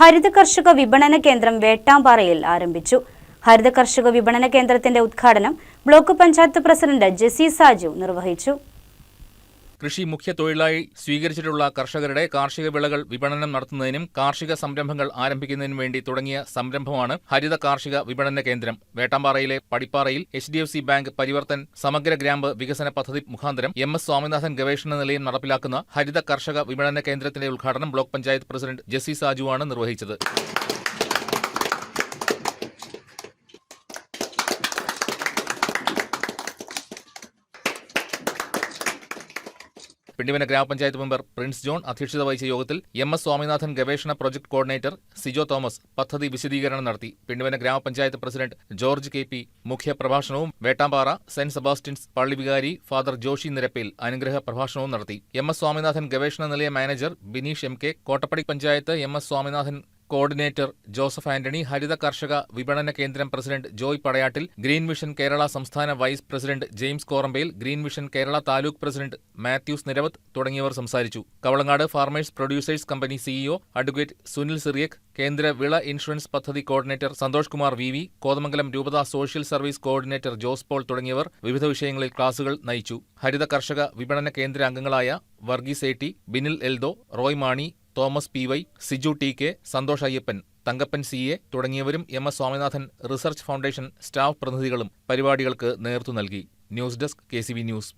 ഹരിത കർഷക വിപണന കേന്ദ്രം വേട്ടാമ്പാറയിൽ ആരംഭിച്ചു. ഹരിത കർഷക വിപണന കേന്ദ്രത്തിന്റെ ഉദ്ഘാടനം ബ്ലോക്ക് പഞ്ചായത്ത് പ്രസിഡന്റ് ജെസി സാജു നിർവഹിച്ചു. കൃഷി മുഖ്യ തൊഴിലായി സ്വീകരിച്ചിട്ടുള്ള കർഷകരുടെ കാർഷിക വിളകൾ വിപണനം നടത്തുന്നതിനും കാർഷിക സംരംഭങ്ങൾ ആരംഭിക്കുന്നതിനും വേണ്ടി തുടങ്ങിയ സംരംഭമാണ് ഹരിത കാർഷിക വിപണന കേന്ദ്രം. വേട്ടാമ്പാറയിലെ പടിപ്പാറയിൽ H D F C bank Parivartan സമഗ്ര ഗ്രാമ്പ് വികസന പദ്ധതി മുഖാന്തരം എം എസ് സ്വാമിനാഥൻ ഗവേഷണ നിലയം നടപ്പിലാക്കുന്ന ഹരിത കർഷക വിപണന കേന്ദ്രത്തിന്റെ ഉദ്ഘാടനം ബ്ലോക്ക് പഞ്ചായത്ത് പ്രസിഡന്റ് ജെസി സാജുവാണ് നിർവഹിച്ചത്. പിണ്ടിവന ഗ്രാമപഞ്ചായത്ത് മെമ്പർ പ്രിൻസ് ജോൺ അധ്യക്ഷത വഹിച്ച യോഗത്തിൽ എം എസ് സ്വാമിനാഥൻ ഗവേഷണ പ്രൊജക്ട് കോർഡിനേറ്റർ സിജോ തോമസ് പദ്ധതി വിശദീകരണം നടത്തി. പിണ്ടിമന ഗ്രാമപഞ്ചായത്ത് പ്രസിഡന്റ് ജോർജ് കെ പി മുഖ്യ പ്രഭാഷണവും വേട്ടാമ്പാറ സെന്റ് സെബാസ്റ്റ്യൻസ് പള്ളിവികാരി ഫാദർ ജോഷി നിരപ്പിൽ അനുഗ്രഹ പ്രഭാഷണവും നടത്തി. എം എസ് സ്വാമിനാഥൻ ഗവേഷണ നിലയ manager Bineesh M K Kottappady panchayat M S Swaminathan coordinator Joseph Antony ഹരിത കർഷക വിപണന കേന്ദ്രം president Joy Padayattil green mission Kerala സംസ്ഥാന vice president James Korambayil green mission Kerala taluk president Mathews Niravath തുടങ്ങിയവർ സംസാരിച്ചു. Kavalangad farmers producers company CEO advocate Sunil Cyriac കേന്ദ്ര വിള insurance പദ്ധതി coordinator Santhosh Kumar V V Kothamangalam രൂപത social service coordinator Jose Paul തുടങ്ങിയവർ വിവിധ വിഷയങ്ങളിൽ ക്ലാസുകൾ നയിച്ചു. ഹരിത കർഷക വിപണന കേന്ദ്ര അംഗങ്ങളായ Varghese A T Binil Eldho Roy Mani Thomas P Y Siju T K Santhosh Ayyappan Thankappan C A തുടങ്ങിയവരും M S Swaminathan research foundation staff പ്രതിനിധികളും പരിപാടികൾക്ക് നേതൃത്വം നൽകി. News desk K news.